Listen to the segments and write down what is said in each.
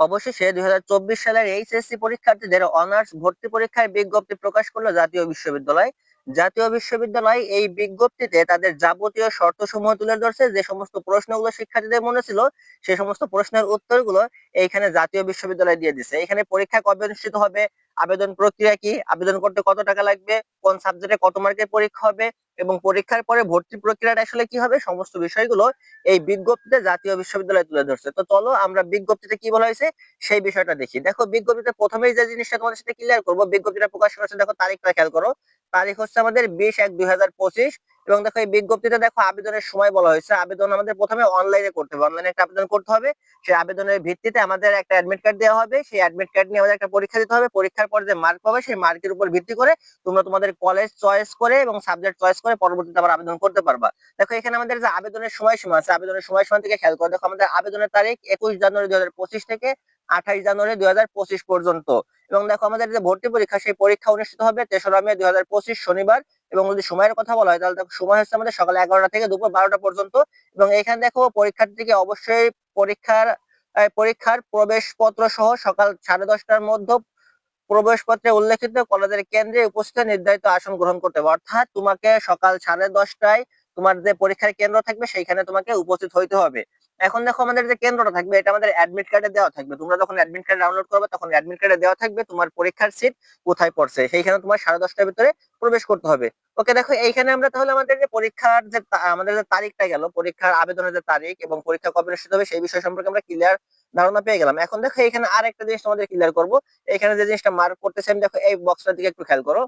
অবশেষে দুই হাজার চব্বিশ সালের এইচএসসি পরীক্ষার্থীদের অনার্স ভর্তি পরীক্ষায় বিজ্ঞপ্তি প্রকাশ করল জাতীয় বিশ্ববিদ্যালয়। জাতীয় বিশ্ববিদ্যালয় এই বিজ্ঞপ্তিতে তাদের যাবতীয় শর্তসমূহ তুলে ধরছে। যে সমস্ত প্রশ্নগুলো শিক্ষার্থীদের মনে ছিল, সে সমস্ত প্রশ্নের উত্তরগুলো এইখানে জাতীয় বিশ্ববিদ্যালয় দিয়ে দিছে। এখানে পরীক্ষা কবে অনুষ্ঠিত হবে, আবেদন প্রক্রিয়া কি, আবেদন করতে কত টাকা লাগবে, কোন সাবজেক্টে কত মার্কের পরীক্ষা হবে, এবং পরীক্ষার পরে ভর্তি প্রক্রিয়াটা আসলে কি হবে, সমস্ত বিষয়গুলো এই বিজ্ঞপ্তিতে জাতীয় বিশ্ববিদ্যালয় তুলে ধরছে। তো চলো আমরা বিজ্ঞপ্তিতে কি বলা হয়েছে, সেই বিষয়টা দেখি। দেখো বিজ্ঞপ্তিতে প্রথমেই যে জিনিসটা তোমাদের সাথে ক্লিয়ার করব, বিজ্ঞপ্তিটা প্রকাশ করেছে দেখো তারিখটা খেয়াল করো। তারিখ হচ্ছে আমাদের বিশ এক দুই এবং দেখো এই বিজ্ঞপ্তিতে দেখো আবেদনের সময় বলা হয়েছে। আবেদন আমাদের প্রথমে অনলাইনে করতে হবে। অনলাইনে একটা আবেদন করতে হবে। সেই আবেদনের ভিত্তিতে আমাদের একটা অ্যাডমিট কার্ড দেওয়া হবে। সেই অ্যাডমিট কার্ড নিয়ে আমাদের একটা পরীক্ষা দিতে হবে। পরীক্ষার পর যে মার্ক পাবে, সেই মার্কের উপর ভিত্তি করে তোমরা তোমাদের কলেজ চয়েস করে এবং সাবজেক্ট চয়েস করে পরবর্তীতে আবার আবেদন করতে পারবা। দেখো এখানে আমাদের যে আবেদনের সময়সীমা আছে, আবেদনের সময়সীমা থেকে খেয়াল করো। দেখো আমাদের আবেদনের তারিখ একুশ জানুয়ারি দুই হাজার পঁচিশ থেকে আঠাশ জানুয়ারি দুই হাজার পঁচিশ পর্যন্ত। এবং দেখো, আমাদের যে ভর্তি পরীক্ষা, সেই পরীক্ষা অনুষ্ঠিত হবে তেসরা মে দুই শনিবার। এবং যদি সময়ের কথা বলা হয়, তাহলে দেখো, সময় হচ্ছে আমাদের সকাল এগারোটা থেকে দুপুর বারোটা পর্যন্ত। এবং এখানে দেখো, পরীক্ষার্থীকে অবশ্যই পরীক্ষার পরীক্ষার প্রবেশপত্র সহ সকাল সাড়ে দশটার মধ্যে প্রবেশপত্রে উল্লেখিত কলেজের কেন্দ্রে উপস্থিত নির্ধারিত আসন গ্রহণ করতে হবে। অর্থাৎ তোমাকে সকাল সাড়ে দশটায় তোমার যে পরীক্ষার কেন্দ্র থাকবে, সেইখানে তোমাকে উপস্থিত হইতে হবে। এখন দেখো আমাদের যে কেন্দ্রটা থাকবে, এটা আমাদের অ্যাডমিট কার্ডে দেওয়া থাকবে। তোমরা যখন অ্যাডমিট কার্ড ডাউনলোড করবে, তখন অ্যাডমিট কার্ডে দেওয়া থাকবে তোমার পরীক্ষার সিট কোথায় পড়ছে। সেইখানে তোমার সাড়ে দশটার ভিতরে প্রবেশ করতে হবে। ওকে দেখো, এইখানে আমরা তাহলে আমাদের যে পরীক্ষার যে আমাদের যে তারিখটা গেল, পরীক্ষার আবেদনের যে তারিখ এবং পরীক্ষা কবে অনুষ্ঠিত হবে সেই বিষয় সম্পর্কে আমরা ক্লিয়ার ধারণা পেয়ে গেলাম। এখন দেখো এখানে আর একটা জিনিস তোমাদের ক্লিয়ার করব। এখানে যে জিনিসটা মার্ক করতেছেন দেখো, এই বক্সটার দিকে একটু খেয়াল করো।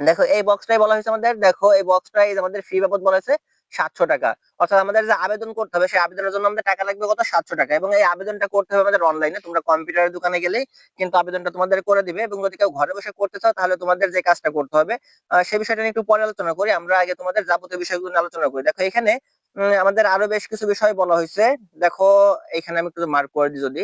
দেখো, এই বক্সটাই বলা হয়েছে আমাদের, দেখো, এই বক্সটাই আমাদের ফি বাবদ বলা হয়েছে সাতশো টাকা। অর্থাৎ আমাদের যে আবেদন করতে হবে, সেই আবেদনের জন্য আমাদের টাকা লাগবে কত? সাতশো টাকা। এবং এই আবেদনটা করতে হবে আমাদের অনলাইনে তোমরা কম্পিউটারের দোকানে গেলেই কিন্তু আবেদনটা তোমাদের করে দিবে এবং যদি কেউ ঘরে বসে করতে চাও, তাহলে তোমাদের যে কাজটা করতে হবে সেই বিষয়টা নিয়ে একটু পরে আলোচনা করি। আমরা আগে তোমাদের যাবতীয় বিষয়গুলো আলোচনা করি। দেখো, এখানে আমাদের আরও বেশ কিছু বিষয় বলা হয়েছে। দেখো, এখানে আমি একটু মার্ক করে দিই যদি।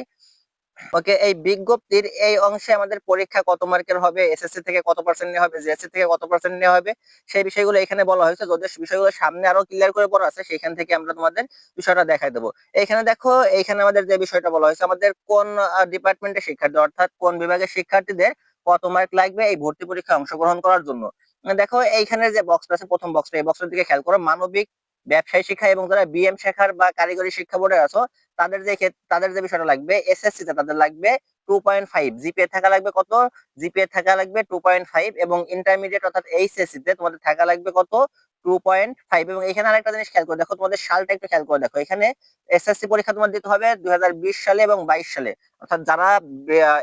ওকে এই বিজ্ঞপ্তির এই অংশে আমাদের পরীক্ষা কত মার্কের হবে এসএসসি থেকে কত পার্সেন্ট নেওয়া হবে জিএসসি থেকে কত পার্সেন্ট নেওয়া হবে, সেই বিষয়গুলো এখানে বলা হয়েছে। যদি বিষয়গুলো সামনে আরও ক্লিয়ার করে পড়া আছে সেখান থেকে আমরা তোমাদের বিষয়টা দেখাই দেবো। এখানে দেখো এইখানে আমাদের যে বিষয়টা বলা হয়েছে, আমাদের কোন ডিপার্টমেন্টের শিক্ষার্থী, অর্থাৎ কোন বিভাগের শিক্ষার্থীদের কত মার্ক লাগবে এই ভর্তি পরীক্ষায় অংশগ্রহণ করার জন্য। দেখো এইখানে যে বক্সটা আছে, প্রথম বক্সটা এই বক্সটার দিকে খেয়াল করো, মানবিক ব্যবসায়ী শিক্ষা এবং যারা বিএম শেখার বা কারিগরি শিক্ষা বোর্ডে আছো, তাদের যে তাদের যে বিষয়টা লাগবে এসএসসি তে তাদের লাগবে টু পয়েন্ট ফাইভ জিপিএ থাকা লাগবে কত? জিপিএ থাকা লাগবে টু পয়েন্ট ফাইভ এবং ইন্টারমিডিয়েট অর্থাৎ এইচএসসি তে তোমাদের থাকা লাগবে কত? টু পয়েন্ট ফাইভ এবং এখানে আরেকটা জিনিস খেয়াল করে দেখো, তোমাদের সালটা একটু খেয়াল করে দেখো। এখানে এসএসসি পরীক্ষা তোমার দিতে হবে দুই হাজার বিশ সালে এবং বাইশ সালে। অর্থাৎ যারা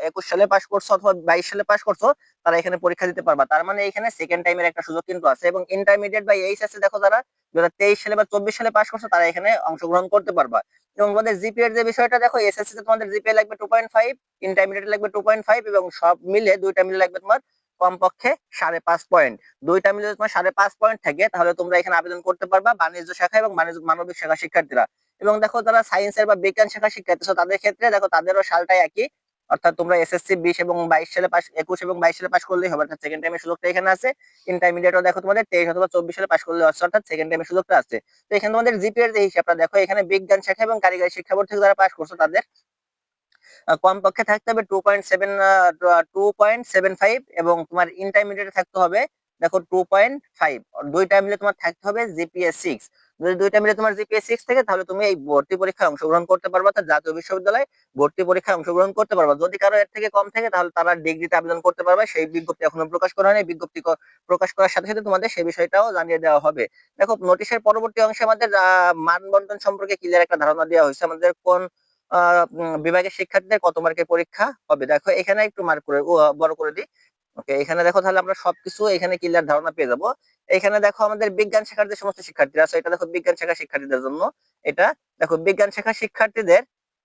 একুশ সালে পাশ করছ অথবা বাইশ সালে পাশ করছ, তারা এখানে পরীক্ষা দিতে পারবা। তার মানে এখানে সেকেন্ড টাইমের একটা সুযোগ কিন্তু আছে এবং ইন্টারমিডিয়েট বা এইচএসসি দেখো যারা দু সালে বা চব্বিশ সালে পাশ করছ, তারা এখানে অংশগ্রহণ করতে পারবা। এবং তোমাদের জিপিএর যে বিষয়টা, দেখো এসএসসি তে তোমাদের জিপিএ লাগবে টু পয়েন্ট ফাইভ ইন্টারমিডিয়েট লাগবে টু পয়েন্ট ফাইভ এবং সব মিলে দুইটা মিলে লাগবে তোমার কমপক্ষে সাড়ে পাঁচ পয়েন্ট দুইটা মিলে তোমার সাড়ে পাঁচ পয়েন্ট থাকে, তাহলে তোমরা এখানে আবেদন করতে পারবা বাণিজ্য শাখা এবং বাণিজ্য মানবিক শাখা শিক্ষার্থীরা। এবং দেখো, যারা সায়েন্সের বা বিজ্ঞান শাখা শিক্ষার্থী তাদের ক্ষেত্রে দেখো, তাদেরও সালটাই একই। অর্থাৎ তোমরা এসএসসি বিশ এবং বাইশ সালে পাস একুশ এবং বাইশ সালে পাস করলেই হবে। অর্থাৎ সেকেন্ড টাইমের সুযোগটা এখানে আছে। ইন্টারমিডিয়েটও দেখো তোমাদের, তেইশ অথবা চব্বিশ সালে পাস করলে অর্থাৎ সেকেন্ড টাইমের সুযোগটা আছে। তো এখানে তোমাদের জিপিএর যে হিসাবটা দেখো, এখানে বিজ্ঞান শাখা এবং কারিগরি শিক্ষা বোর্ড থেকে যারা পাস করছ তাদের কমপক্ষে থাকতে হবে two point seven two point seven five এবং তোমার ইন্টারমিডিয়েটে থাকতে হবে, দেখো টু পয়েন্ট ফাইভ দুইটা মিলে তোমার থাকতে হবে জিপিএ সিক্স যদি দুইটা মিলে তোমার জিপিএ সিক্স থেকে, তাহলে তুমি এই ভর্তি পরীক্ষায় অংশগ্রহণ করতে পারবা। অর্থাৎ জাতীয় বিশ্ববিদ্যালয়ে ভর্তি পরীক্ষায় অংশগ্রহণ করতে পারবা। যদি কারও এর থেকে কম থাকে, তাহলে তারা ডিগ্রিতে আবেদন করতে পারবে। সেই বিজ্ঞপ্তি এখনও প্রকাশ করা হয়নি। বিজ্ঞপ্তি প্রকাশ করার সাথে সাথে তোমাদের সেই বিষয়টাও জানিয়ে দেওয়া হবে। দেখো, নোটিশের পরবর্তী অংশে আমাদের মানবন্টন সম্পর্কে ক্লিয়ার একটা ধারণা দেওয়া হয়েছে। আমাদের কোন বিভাগের শিক্ষার্থীদের কত মার্কের পরীক্ষা হবে? দেখো, এখানে একটু মার্ক করে বড় করে দিই। ওকে এখানে দেখো তাহলে আমরা সবকিছু এখানে ক্লিয়ার ধারণা পেয়ে যাব। এখানে দেখো আমাদের বিজ্ঞান শাখার যে সমস্ত শিক্ষার্থীরা আছে, এটা দেখো বিজ্ঞান শাখা শিক্ষার্থীদের জন্য। এটা দেখো বিজ্ঞান শাখা শিক্ষার্থীদের,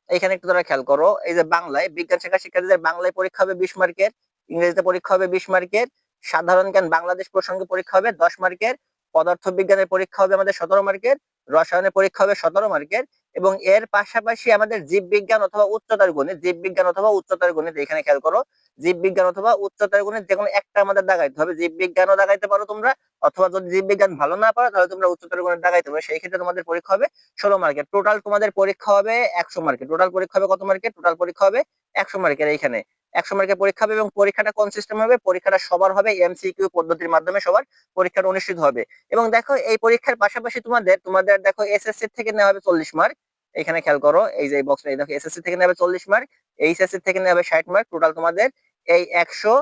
এখানে একটু তোমরা খেয়াল করো, এই যে বাংলায় বিজ্ঞান শাখা শিক্ষার্থীদের বাংলায় পরীক্ষা হবে বিশ মার্কের, ইংরেজিতে পরীক্ষা হবে বিশ মার্কের, সাধারণ জ্ঞান বাংলাদেশ প্রসঙ্গে পরীক্ষা হবে দশ মার্কের পদার্থ বিজ্ঞানের পরীক্ষা হবে আমাদের সতেরো মার্কের, রসায়নের পরীক্ষা হবে সতেরো মার্কের, এবং এর পাশাপাশি আমাদের জীববিজ্ঞান অথবা উচ্চতার গণিত, জীববিজ্ঞান অথবা উচ্চতার গণিত এখানে খেয়াল করো। জীববিজ্ঞান অথবা উচ্চতার গণিত যে কোনো একটা আমাদের দাগাইতে হবে। জীববিজ্ঞানও দাগাইতে পারো তোমরা, অথবা যদি জীববিজ্ঞান ভালো না পারো, তাহলে তোমরা উচ্চতর গণিত দাগাইতে পারো। সেই ক্ষেত্রে তোমাদের পরীক্ষা হবে ষোলো মার্কের। টোটাল তোমাদের পরীক্ষা হবে একশো মার্কের। টোটাল পরীক্ষা হবে কত মার্কের? টোটাল পরীক্ষা হবে একশো মার্কের এইখানে। একশো মার্কের পরীক্ষা হবে এবং পরীক্ষাটা কোন সিস্টেম হবে? পরীক্ষাটা সবার হবে এমসিকিউ পদ্ধতির মাধ্যমে সবার পরীক্ষাটা অনুষ্ঠিত হবে। এবং দেখো এই পরীক্ষার পাশাপাশি তোমাদের তোমাদের দেখো এসএসসি থেকে নেওয়া হবে চল্লিশ মার্ক। এখানে খেয়াল করো, এই যে বক্সটা দেখো এসএসসি থেকে নেবে চল্লিশ মার্ক এইচএসসি থেকে হবে ষাট মার্ক টোটাল তোমাদের এই একশো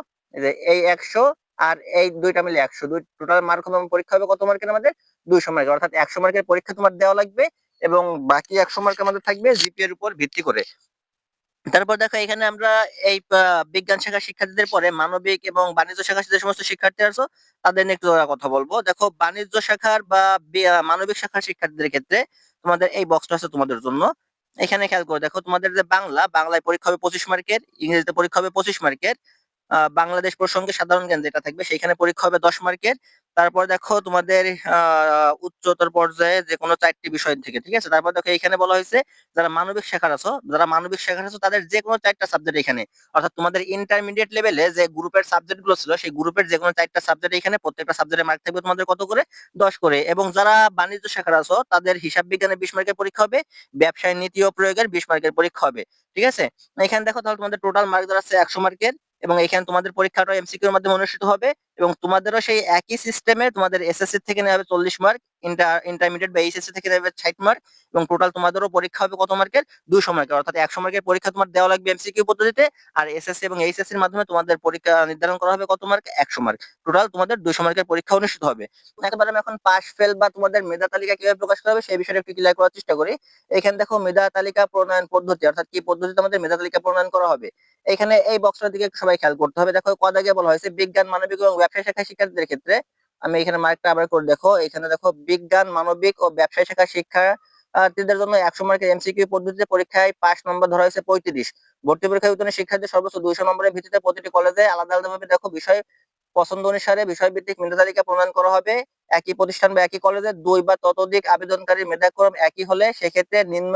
এই একশো আর এই দুইটা মিলে একশো। দুই টোটাল মার্ক পরীক্ষা হবে কত মার্কের আমাদের? দুইশো মার্কের অর্থাৎ একশো মার্কের পরীক্ষা তোমার দেওয়া লাগবে এবং বাকি একশো মার্ক আমাদের থাকবে জিপি এর উপর ভিত্তি করে। তারপর দেখো, এখানে আমরা এই বিজ্ঞান শাখার শিক্ষার্থীদের পরে মানবিক এবং বাণিজ্য শাখার যে সমস্ত শিক্ষার্থী আছো, তাদের নিয়ে একটু কথা বলব। দেখো, বাণিজ্য শাখার বা মানবিক শাখার শিক্ষার্থীদের ক্ষেত্রে তোমাদের এই বক্সটা আছে তোমাদের জন্য। এখানে খেয়াল করে, দেখো তোমাদের যে বাংলা, বাংলায় পরীক্ষা হবে পঁচিশ মার্কের, ইংরেজিতে পরীক্ষা হবে পঁচিশ মার্কের। বাংলাদেশ প্রসঙ্গে সাধারণ জ্ঞান যেটা থাকবে, সেখানে পরীক্ষা হবে দশ মার্কের। তারপর দেখো তোমাদের উচ্চতর পর্যায়ে যে কোনো চারটি বিষয় থেকে ঠিক আছে? তারপর দেখো এখানে বলা হয়েছে, যারা মানবিক শাখার আছো, যারা মানবিক শাখার আছো, তাদের যে কোনো চারটা সাবজেক্ট এখানে। অর্থাৎ তোমাদের ইন্টারমিডিয়েট লেভেলে যে গ্রুপের সাবজেক্টগুলো ছিল, সেই গ্রুপের যে কোনো চারটা সাবজেক্ট এখানে প্রত্যেকটা সাবজেক্টের মার্ক থাকবে তোমাদের কত করে? দশ করে। এবং যারা বাণিজ্য শাখার আছো, তাদের হিসাব বিজ্ঞানের বিশ মার্কের পরীক্ষা হবে, ব্যবসায় নীতি ও প্রয়োগের বিশ মার্কের পরীক্ষা হবে, ঠিক আছে? এখানে দেখো তাহলে তোমাদের টোটাল মার্ক দাঁড়াচ্ছে একশো মার্কের এবং এখানে তোমাদের পরীক্ষাটা এমসিকিউর মাধ্যমে অনুষ্ঠিত হবে এবং তোমাদেরও সেই একই সিস্টেমে তোমাদের এসএসসি থেকে নেওয়া হবে চল্লিশ মার্ক থেকে এবং টোটাল তোমাদেরও পরীক্ষা হবে কত মার্কের অর্থাৎ পরীক্ষা তোমার দেওয়া লাগবে পদ্ধতিতে আর এর মাধ্যমে তোমাদের পরীক্ষা নির্ধারণ করা হবে কত একশো মার্ক টোটাল তোমাদের হবে। এখন পাস ফেল বা তোমাদের মেধা তালিকা কীভাবে প্রকাশ করা হবে সেই বিষয়ে একটু ক্লিয়ার করার চেষ্টা করি। এখানে দেখো মেধা তালিকা প্রণয়ন পদ্ধতি, অর্থাৎ কি পদ্ধতিতে আমাদের মেধা তালিকা প্রণয়ন করা হবে? এখানে এই বক্সটার দিকে সবাই খেয়াল করতে হবে। দেখো কদ আগে বলা হয়েছে বিজ্ঞান, মানবিক এবং ব্যবসায় শাখা শিক্ষার্থীদের ক্ষেত্রে আমি এখানে মার্কটা আবার করে দেখো। এখানে দেখো, বিজ্ঞান, মানবিক ও ব্যবসায় শাখা শিক্ষার্থীদের জন্য একশো মার্কের এমসিকিউ পদ্ধতিতে পরীক্ষায় পাঁচ নম্বর ধরা হয়েছে পঁয়ত্রিশ। ভর্তি পরীক্ষায় উত্তীর্ণ শিক্ষার্থী সর্বোচ্চ দুইশো নম্বরের ভিত্তিতে প্রতিটি কলেজে আলাদা আলাদা ভাবে দেখো বিষয় পছন্দ অনুসারে বিষয় ভিত্তিক মেধা তালিকা প্রণয়ন করা হবে। একই প্রতিষ্ঠান বা একই কলেজে দুই বা ততোধিক আবেদনকারীর মেধাক্রম একই হলে সেক্ষেত্রে নিম্ন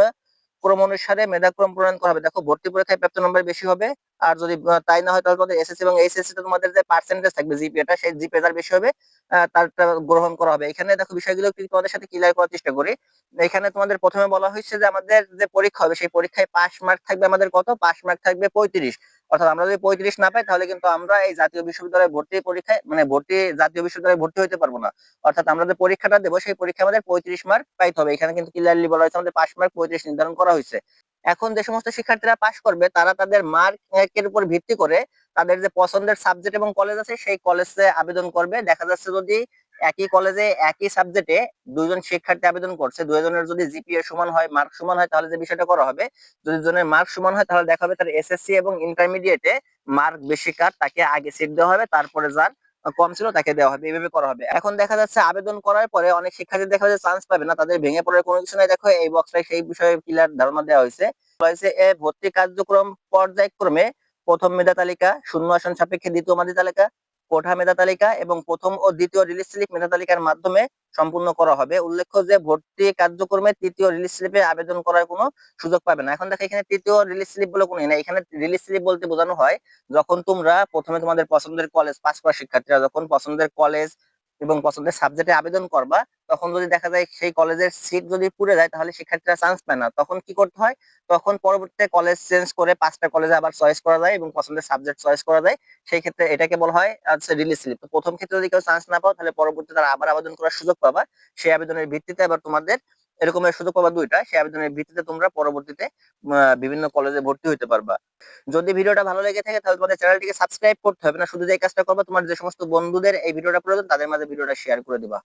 ক্রম অনুসারে মেধাক্রম প্রণয়ন করা হবে। দেখো, ভর্তি পরীক্ষায় প্রাপ্ত নম্বর বেশি হবে। আর যদি তাই না হয়, তাহলে তোমাদের এসএসসি এবং এইচএসসি তে তোমাদের যে পার্সেন্টেজ থাকবে জিপিএটা সেই জিপিএটার বেশি হবে তার গ্রহণ করা হবে। এখানে দেখো, বিষয়গুলো তোমাদের সাথে ক্লিয়ার করার চেষ্টা করি। এখানে তোমাদের প্রথমে বলা হয়েছে যে আমাদের যে পরীক্ষা হবে, সেই পরীক্ষায় পাস মার্ক থাকবে আমাদের কত? পাস মার্ক থাকবে পঁয়ত্রিশ। অর্থাৎ আমরা যদি পঁয়ত্রিশ না পাই, তাহলে কিন্তু আমরা এই জাতীয় বিশ্ববিদ্যালয়ে ভর্তি পরীক্ষায় মানে ভর্তি জাতীয় বিশ্ববিদ্যালয়ে ভর্তি হতে পারব না। অর্থাৎ আমরা যে পরীক্ষাটা দেবো, সেই পরীক্ষা আমাদের পঁয়ত্রিশ মার্ক পাইতে হবে। এখানে কিন্তু ক্লিয়ারলি বলা হয়েছে আমাদের পাস মার্ক পঁয়ত্রিশ নির্ধারণ করা হয়েছে। এখন যে সমস্ত শিক্ষার্থীরা পাশ করবে, তারা তাদের মার্কের উপর ভিত্তি করে তাদের যে পছন্দের সাবজেক্ট এবং কলেজ আছে, সেই কলেজে আবেদন করবে। দেখা যাচ্ছে যদি একই কলেজে একই সাবজেক্টে দুইজন শিক্ষার্থী আবেদন করছে। দুইজনের যদি জিপিএ সমান হয় মার্ক সমান হয়, তাহলে যে বিষয়টা করা হবে, যদি জনের মার্ক সমান হয়, তাহলে দেখা হবে তার এসএসসি এবং ইন্টারমিডিয়েটে মার্ক বেশি কার, তাকে আগে সিট দেওয়া হবে, তারপরে যার কম ছিল তাকে দেওয়া হবে, এইভাবে করা হবে। এখন দেখা যাচ্ছে আবেদন করার পরে অনেক শিক্ষার্থী দেখা যাচ্ছে চান্স পাবে না, তাদের ভেঙে পড়ার কোনো কিছু নাই। দেখো, এই বক্সটায় সেই বিষয়ে ক্লিয়ার ধারণা দেওয়া হয়েছে। হয়েছে, এ ভর্তি কার্যক্রম পর্যায়ক্রমে প্রথম মেধা তালিকা, শূন্য আসন সাপেক্ষে দ্বিতীয় মেধা তালিকা কোঠা মেধা তালিকা এবং প্রথম ও দ্বিতীয় রিলিজ স্লিপ মেধা তালিকার মাধ্যমে সম্পূর্ণ করা হবে। উল্লেখ্য যে ভর্তি কার্যক্রমে তৃতীয় রিলিজ স্লিপে আবেদন করার কোনো সুযোগ পাবে না। এখন দেখো এখানে তৃতীয় রিলিজ স্লিপ বলে কোনো নেই। এখানে রিলিজ স্লিপ বলতে বোঝানো হয়, যখন তোমরা প্রথমে তোমাদের পছন্দের কলেজ পাস করা শিক্ষার্থীরা যখন পছন্দের কলেজ এবং পছন্দের সাবজেক্টে আবেদন করবা, তখন যদি দেখা যায় সেই কলেজের সিট যদি পুড়ে যায়, তাহলে শিক্ষার্থীরা চান্স পায় না। তখন কি করতে হয়? তখন পরবর্তীতে কলেজ চেঞ্জ করে পাঁচটা কলেজে আবার চয়েস করা যায় এবং পছন্দের সাবজেক্ট চয়েস করা যায়। সেই ক্ষেত্রে এটাকে বলা হয় আচ্ছা রিলিজ স্লিপ প্রথম ক্ষেত্রে যদি কেউ চান্স না পাও, তাহলে পরবর্তীতে তারা আবার আবেদন করার সুযোগ পাবা। সেই আবেদনের ভিত্তিতে আবার তোমাদের এরকম সুযোগ পাবা দুইটা, সেই আবেদনের ভিত্তিতে তোমরা পরবর্তীতে বিভিন্ন কলেজে ভর্তি হইতে পারবা। যদি ভিডিওটা ভালো লেগে থাকে, তাহলে তোমাদের চ্যানেলটিকে সাবস্ক্রাইব করতে হবে। না, শুধু যে কাজটা করবা, তোমার যে সমস্ত বন্ধুদের এই ভিডিওটা প্রয়োজন, তাদের মাঝে ভিডিওটা শেয়ার করে দিবা।